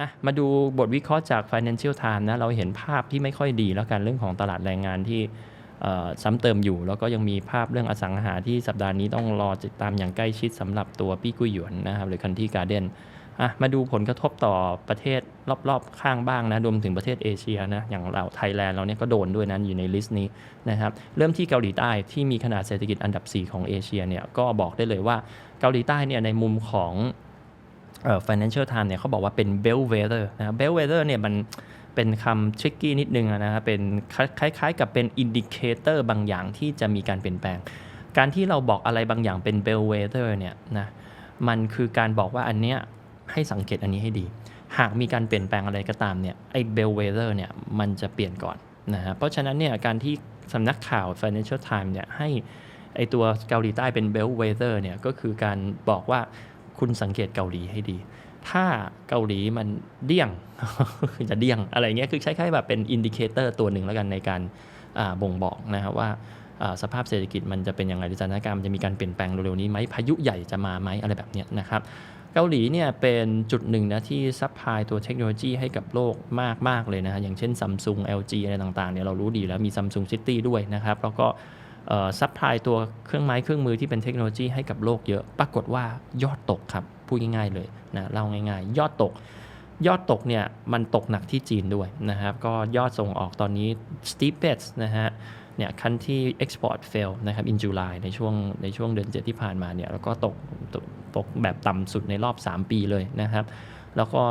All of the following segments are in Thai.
อะมาดูบทวิเคราะห์จาก Financial Times นะ เราเห็นภาพที่ไม่ค่อยดีแล้วกันเรื่องของตลาดแรงงานที่ซ้ำเติมอยู่ แล้วก็ยังมีภาพเรื่องอสังหาที่สัปดาห์นี้ต้องรอติดตามอย่างใกล้ชิดสำหรับตัวปี้กุยหยวนนะครับหรือคันที่การ์เด้นอะมาดูผลกระทบต่อประเทศรอบๆ ข้างบ้างนะรวมถึงประเทศเอเชียนะอย่างเราไทยแลนด์เราเนี่ยก็โดนด้วยนะอยู่ในลิสต์นี้นะครับเริ่มที่เกาหลีใต้ที่มีขนาดเศรษฐกิจอันดับ 4 ของเอเชียเนี่ยก็บอกได้เลยว่าเกาหลีใต้เนี่ยในมุมของ Financial Times เนี่ยเขาบอกว่าเป็น bellwether นะ bellwether เนี่ยมันเป็นคำ tricky นิดนึงนะครับเป็นคล้ายๆ กับเป็น indicator บางอย่างที่จะมีการเปลี่ยนแปลง การที่เราบอกอะไรบางอย่างเป็น bellwether เนี่ยนะมันคือการบอกว่าอันเนี้ยให้สังเกตอันนี้ให้ดี หากมีการเปลี่ยนแปลงอะไรก็ตามเนี่ยไอ้ bellwether เนี่ยมันจะเปลี่ยนก่อนนะฮะเพราะฉะนั้นเนี่ยการที่สำนักข่าว Financial Times เนี่ยให้ไอตัวเกาหลีใต้เป็น bellwether เนี่ยก็คือการบอกว่า คุณสังเกตเกาหลีให้ดี ถ้าเกาหลีมันเดี่ยงจะเดี่ยงอะไรเงี้ยคือใช้ๆแบบเป็นอินดิเคเตอร์ตัวหนึ่งแล้วกันในการบ่งบอกนะครับว่าสภาพเศรษฐกิจมันจะเป็นยังไงสถานการณ์มันจะมีการเปลี่ยนแปลงเร็วๆนี้ไหมพายุใหญ่จะมาไหมอะไรแบบเนี้ยนะครับเกาหลีเนี่ยเป็นจุดหนึ่งนะที่ซัพพลายตัวเทคโนโลยีให้กับโลกมากมาก ๆ เลยนะฮะอย่างเช่น Samsung LG อะไรต่างๆเนี่ยเรารู้ดีแล้วมี Samsung City ด้วยนะครับ แล้วก็ ซัพพลายตัวเครื่องไม้เครื่องมือที่เป็นเทคโนโลยีให้กับโลกเยอะ ปรากฏว่ายอดตกครับ พูดง่ายๆเลยนะเล่าง่ายๆ ยอดตก ยอดตกเนี่ยมันตกหนักที่จีนด้วยนะครับ ก็ยอดส่งออกตอนนี้ steepest นะฮะเนี่ยคันที่ export fail นะครับ in July ในช่วงในช่วงเดือนเจ็ดที่ผ่านมาเนี่ยแล้วก็ตกตกตกแบบต่ำสุดในรอบ 3 ปีเลยนะครับ แล้วก็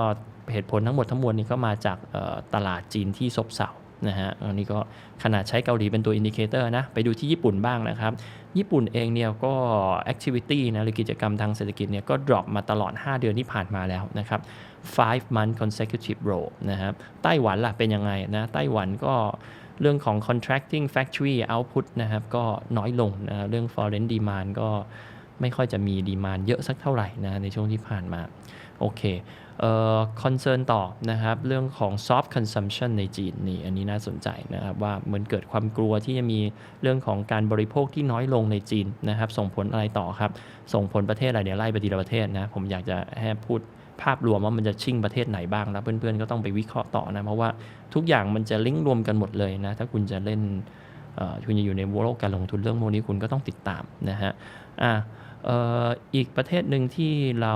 เหตุผลทั้งหมดทั้งมวลนี้ก็มาจากตลาดจีนที่ซบเซา นะฮะอันนี้ก็ขนาดใช้เกาหลีเป็นตัวอินดิเคเตอร์นะ ไปดูที่ญี่ปุ่นบ้างนะครับ ญี่ปุ่นเองเนี่ยก็ activity นะหรือกิจกรรมทางเศรษฐกิจเนี่ยก็ drop มาตลอด 5 เดือนที่ผ่านมาแล้วนะครับ five month consecutive row นะครับ ไต้หวันล่ะเป็นยังไงนะ ไต้หวันก็เรื่องของ contracting factory output นะครับ ก็น้อยลงนะ เรื่อง foreign demand ก็ไม่ค่อยจะมีดีมานเยอะสักเท่าไหร่นะในช่วงที่ผ่านมา โอเคเอ่อคอนเซิร์นต่อนะครับ เรื่องของ soft consumption ในจีนนี่อันนี้น่าสนใจนะครับ ว่าเหมือนเกิดความกลัวที่จะมีเรื่องของการบริโภคที่น้อยลงในจีนนะครับ ส่งผลอะไรต่อครับ ส่งผลประเทศอะไรเดี๋ยวไล่ไปทีละประเทศนะ ผมอยากจะให้พูดภาพรวมว่ามันจะชิ่งประเทศไหนบ้างแล้วเพื่อนๆก็ต้องไปวิเคราะห์ต่อนะ เพราะว่าทุกอย่างมันจะลิงก์รวมกันหมดเลยนะ ถ้าคุณจะเล่นเอ่อคุณจะอยู่ในโลกการลงทุนเรื่องพวกนี้คุณก็ต้องติดตามนะฮะอะเอีกประเทศหนึ่งที่เรา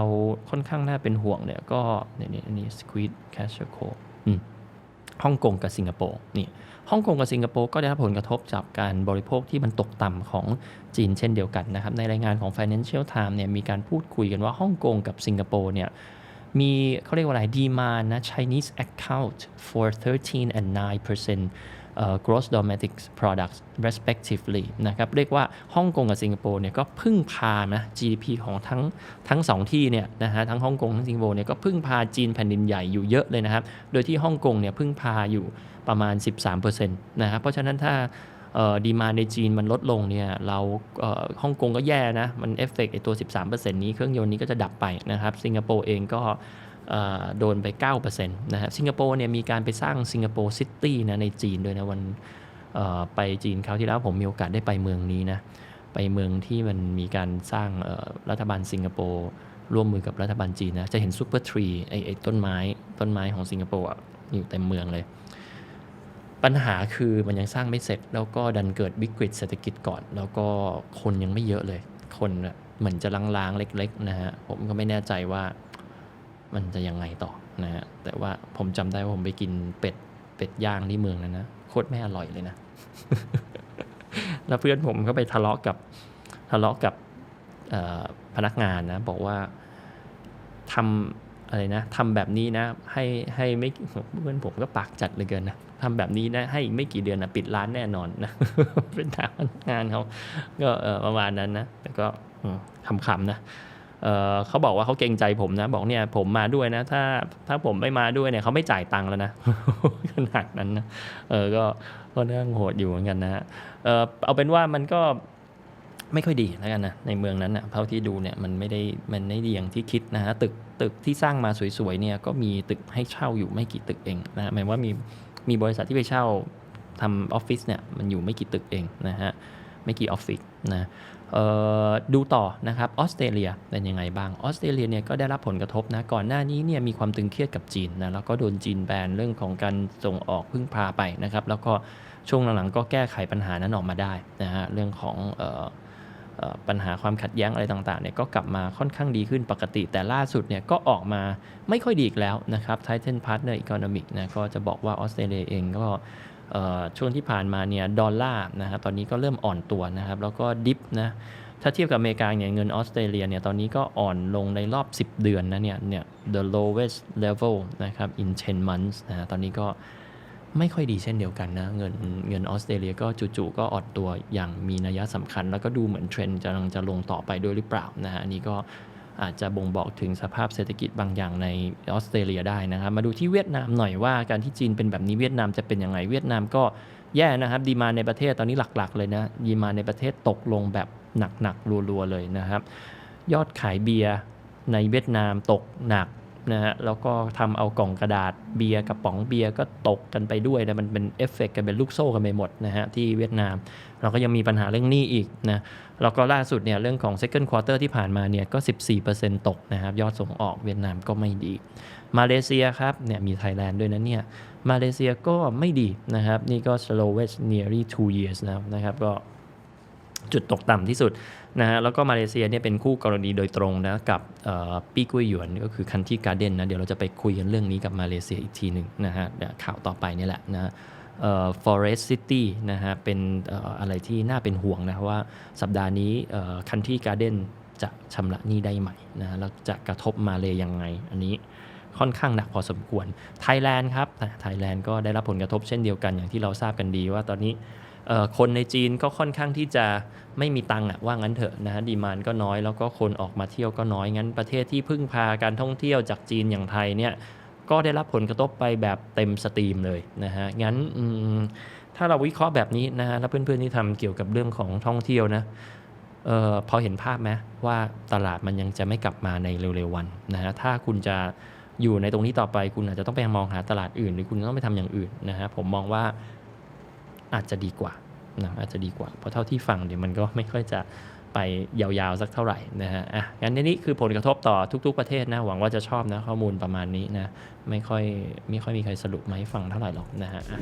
ค่อนข้างน่าเป็นห่วงเนี่ยก็เนี่ยเนี่ยอันนี้ Squid Casher Co อืมฮ่องกงกับสิงคโปร์นี่ฮ่องกงกับสิงคโปร์ก็ได้รับผลกระทบจากการบริโภคที่มันตกต่ำของจีนเช่นเดียวกันนะครับในรายงานของ Financial Times เนี่ยมีการพูดคุยกันว่าฮ่องกงกับสิงคโปร์เนี่ยมีเขาเรียกว่าอะไรดีมานะ Chinese account for 13 and 9 percent gross domestic products respectively นะครับเรียกว่าฮ่องกงกับสิงคโปร์เนี่ยก็พึ่งพานะ GDP ของทั้งทั้งสองที่เนี่ยนะฮะทั้งฮ่องกงทั้งสิงคโปร์เนี่ยก็พึ่งพาจีนแผ่นดินใหญ่อยู่เยอะเลยนะครับ โดยที่ฮ่องกงเนี่ยพึ่งพาอยู่ประมาณ 13%นะครับเพราะฉะนั้นถ้าดีมาในจีนมันลดลงเนี่ยเราเอ่อฮ่องกงก็แย่นะ มันเอฟเฟกไอตัว 13%นี้เครื่องยนต์นี้ก็จะดับไปนะครับ สิงคโปร์เองก็ โดนไป 9%นะฮะสิงคโปร์เนี่ยมีการไปสร้างสิงคโปร์ซิตี้นะในจีนด้วยนะวันไปจีนคราวที่แล้วผมมีโอกาสได้ไปเมืองนี้นะ ไปเมืองที่มันมีการสร้างรัฐบาลสิงคโปร์ร่วมมือกับรัฐบาลจีนนะ จะเห็นซูเปอร์ทรีไอไอต้นไม้ต้นไม้ของสิงคโปร์อะอยู่เต็มเมืองเลย ปัญหาคือมันยังสร้างไม่เสร็จ แล้วก็ดันเกิดวิกฤตเศรษฐกิจก่อน แล้วก็คนยังไม่เยอะเลย คนเหมือนจะลางๆเล็กๆนะฮะผมก็ไม่แน่ใจว่า มันจะยังไงต่อนะฮะแต่ว่าผมจำได้ว่าผมไปกินเป็ดเป็ดย่างที่เมืองนั้นนะโคตรไม่อร่อยเลยนะ แล้วเพื่อนผมก็ไปทะเลาะกับทะเลาะกับพนักงานนะ บอกว่าทำอะไรนะทำแบบนี้นะ ให้ให้ไม่เพื่อนผมก็ปากจัดเลยเกินนะทำแบบนี้นะ ให้ไม่กี่เดือนนะปิดร้านแน่นอนนะเป็นทางพนักงานเขาก็ประมาณนั้นนะแต่ก็ขำๆนะ เเขาบอกว่าเขาเกรงใจผมนะ บอกเนี่ยผมมาด้วยนะ ถ้าถ้าผมไม่มาด้วยเนี่ยเขาไม่จ่ายตังค์แล้วนะขนาดนั้นนะเออก็ก็เรื่องโหดอยู่เหมือนกันนะฮะเออเอาเป็นว่ามันก็ไม่ค่อยดีแล้วกันนะในเมืองนั้นนะเท่าที่ดูเนี่ยมันไม่ได้มันไม่ดีอย่างที่คิดนะฮะตึกตึกที่สร้างมาสวยๆเนี่ยก็มีตึกให้เช่าอยู่ไม่กี่ตึกเองนะหมายว่ามีมีบริษัทที่ไปเช่าทำออฟฟิศเนี่ยมันอยู่ไม่กี่ตึกเองนะฮะ ไม่กี่ออฟฟิศนะดูต่อนะครับออสเตรเลียเป็นยังไงบ้างออสเตรเลียเนี่ยก็ได้รับผลกระทบนะก่อนหน้านี้เนี่ยมีความตึงเครียดกับจีนนะแล้วก็โดนจีนแบนเรื่องของการส่งออกพึ่งพาไปนะครับแล้วก็ช่วงหลังๆก็แก้ไขปัญหานั้นออกมาได้นะฮะเรื่องของปัญหาความขัดแย้งอะไรต่างๆเนี่ยก็กลับมาค่อนข้างดีขึ้นปกติ แต่ล่าสุดเนี่ยก็ออกมาไม่ค่อยดีอีกแล้วนะครับ Titan Partner Economic นะก็จะบอกว่าออสเตรเลียเองก็ ช่วงที่ผ่านมาเนี่ยดอลลาร์นะครับตอนนี้ก็เริ่มอ่อนตัวนะครับ แล้วก็ดิฟนะถ้าเทียบกับอเมริกาเนี่ยเงินออสเตรเลียเนี่ยตอนนี้ก็อ่อนลงในรอบ 10 เดือนนะเนี่ยเนี่ย the lowest level นะครับ in 10 months นะตอนนี้ก็ไม่ค่อยดีเช่นเดียวกันนะ เงินเงินออสเตรเลียก็จู่ๆก็อ่อนตัวอย่างมีนัยสำคัญ แล้วก็ดูเหมือนเทรนด์จะกำลังจะลงต่อไปด้วยหรือเปล่านะฮะอันนี้ก็ อาจจะบ่งบอกถึงสภาพเศรษฐกิจบางอย่างในออสเตรเลียได้นะครับ มาดูที่เวียดนามหน่อยว่าการที่จีนเป็นแบบนี้เวียดนามจะเป็นยังไงเวียดนามก็แย่นะครับดีมาในประเทศตอนนี้หลักๆ เลยนะดีมาในประเทศตกลงแบบหนักๆรัวๆเลยนะครับ ยอดขายเบียร์ในเวียดนามตกหนัก นะฮะแล้วก็ทำเอากล่องกระดาษเบียร์กระป๋องเบียร์ก็ตกกันไปด้วยนะมันเป็นเอฟเฟกต์กันเป็นลูกโซ่กันไปหมดนะฮะที่เวียดนาม เราก็ยังมีปัญหาเรื่องหนี้อีกนะแล้วก็ล่าสุดเนี่ยเรื่องของ second quarter ที่ผ่านมาเนี่ยก็ 14%ตกนะครับยอดส่งออกเวียดนามก็ไม่ดี มาเลเซียครับเนี่ยมีไทยแลนด์ด้วยนะเนี่ยมาเลเซียก็ไม่ดีนะครับนี่ก็ slowest nearly two years แล้วนะครับก็ จุดตกต่ำที่สุดนะฮะแล้วก็มาเลเซียเนี่ยเป็นคู่กรณีโดยตรงนะกับปีกุ้ยหยวนก็คือคันที่การ์เด้นนะเดี๋ยวเราจะไปคุยกันเรื่องนี้กับมาเลเซียอีกทีหนึ่งนะฮะข่าวต่อไปนี่แหละนะเอ่อ Forest City นะฮะเป็นอะไรที่น่าเป็นห่วงนะว่าสัปดาห์นี้คันที่การ์เด้นจะชำระหนี้ได้ไหมนะแล้วจะกระทบมาเลยยังไง อันนี้ค่อนข้างหนักพอสมควรไทยแลนด์ครับไทยแลนด์ก็ได้รับผลกระทบเช่นเดียวกันอย่างที่เราทราบกันดีว่าตอนนี้ คนในจีนก็ค่อนข้างที่จะไม่มีตังค์อะว่างั้นเถอะนะฮะดีมานก็น้อยแล้วก็คนออกมาเที่ยวก็น้อยงั้นประเทศที่พึ่งพาการท่องเที่ยวจากจีนอย่างไทยเนี่ยก็ได้รับผลกระทบไปแบบเต็มสตรีมเลยนะฮะงั้นถ้าเราวิเคราะห์แบบนี้นะฮะแล้วเพื่อนๆที่ทำเกี่ยวกับเรื่องของท่องเที่ยวนะเออพอเห็นภาพไหมว่าตลาดมันยังจะไม่กลับมาในเร็วๆวันนะฮะถ้าคุณจะอยู่ในตรงนี้ต่อไปคุณอาจจะต้องไปมองหาตลาดอื่น หรือคุณต้องไปทำอย่างอื่นนะฮะผมมองว่า อาจจะดีกว่านะอาจจะดีกว่า เพราะเท่าที่ฟังเดี๋ยวมันก็ไม่ค่อยจะไปยาวๆสักเท่าไหร่นะฮะ อะ งั้นนี่คือผลกระทบต่อทุก ๆประเทศนะ หวังว่าจะชอบนะข้อมูลประมาณนี้นะ ไม่ค่อยไม่ค่อยมีใครสรุปมาให้ฟังเท่าไหร่หรอกนะฮะอะ